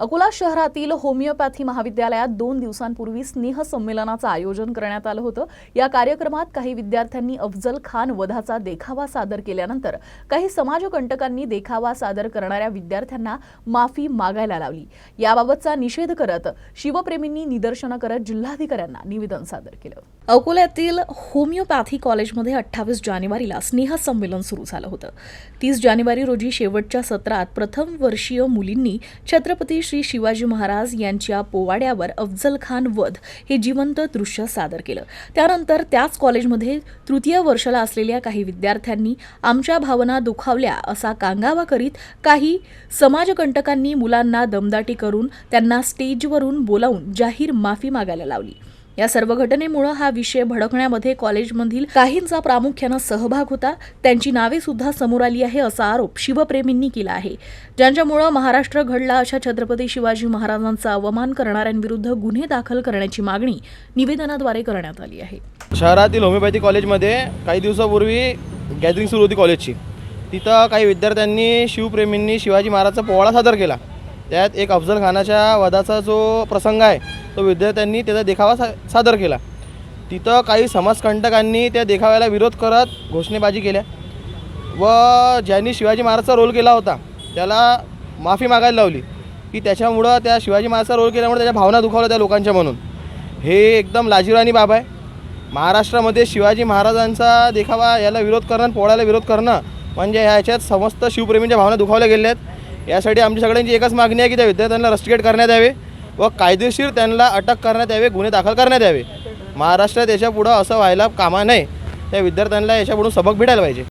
अकोला शहरातील होमिओपॅथी महाविद्यालयात दोन दिवसांपूर्वी स्नेह संमेलनाचं आयोजन करण्यात आलं होतं. या कार्यक्रमात काही विद्यार्थ्यांनी अफजल खान वधाचा देखावा सादर केल्यानंतर काही समाजकंटकांनी देखावा सादर करणाऱ्या विद्यार्थ्यांना माफी मागायला लावली. याबाबतचा निषेध करत शिवप्रेमींनी निदर्शनं करत जिल्हाधिकाऱ्यांना निवेदन सादर केलं. अकोल्यातील होमिओपॅथी कॉलेजमध्ये अठ्ठावीस जानेवारीला स्नेह संमेलन सुरू झालं होतं. तीस जानेवारी रोजी शेवटच्या सत्रात प्रथम वर्षीय मुलींनी छत्रपती श्री शिवाजी महाराज यांच्या पोवाड्यावर अफजल खान वध हे जिवंत दृश्य सादर केलं. त्यानंतर त्याच कॉलेजमध्ये तृतीय वर्षाला असलेल्या काही विद्यार्थ्यांनी आमच्या भावना दुखावल्या असा कांगावा करीत काही समाजकंटकांनी मुलांना दमदाटी करून त्यांना स्टेजवरून बोलावून जाहीर माफी मागायला लावली. या सर्व घटनेमुळे हा विषय भडकण्यामध्ये कॉलेजमधील काहींचा प्रामुख्यानं सहभाग होता. त्यांची नावे सुद्धा समोर आली आहे असा आरोप शिवप्रेमींनी केला आहे. ज्यांच्यामुळं महाराष्ट्र घडला अशा छत्रपती शिवाजी महाराजांचा अवमान करणाऱ्यांविरुद्ध गुन्हे दाखल करण्याची मागणी निवेदनाद्वारे करण्यात आली आहे. शहरातील होमिओपॅथी कॉलेजमध्ये काही दिवसापूर्वी गॅदरिंग सुरू होती कॉलेजची. तिथं काही विद्यार्थ्यांनी शिवप्रेमींनी शिवाजी महाराजचा पोवाडा सादर केला. त्यात एक अफजल खानाच्या वधाचा जो प्रसंग आहे तो विद्यार्थ्यांनी त्याचा देखावा सा सादर केला. तिथं काही समाजकंटकांनी त्या देखाव्याला विरोध करत घोषणेबाजी केल्या. व ज्यांनी शिवाजी महाराजचा रोल केला होता त्याला माफी मागायला लावली. की त्याच्यामुळं त्या शिवाजी महाराजचा रोल केल्यामुळे त्याच्या भावना दुखावल्या त्या लोकांच्या म्हणून. हे एकदम लाजीराणी बाब आहे. महाराष्ट्रामध्ये शिवाजी महाराजांचा देखावा याला विरोध करणं पोळ्याला विरोध करणं म्हणजे ह्याच्यात समस्त शिवप्रेमींच्या भावना दुखावल्या गेल्या आहेत. यासाठी आमची सगळ्यांची एकच मागणी आहे की त्या विद्यार्थ्यांना रस्टिकेट करण्यात यावे व कायदेशीर त्यांना अटक करण्यात यावे गुन्हे दाखल करण्यात यावे. महाराष्ट्रात याच्यापुढं असं व्हायला कामा नये. त्या विद्यार्थ्यांना याच्यापुढून सबक भेटायला पाहिजे.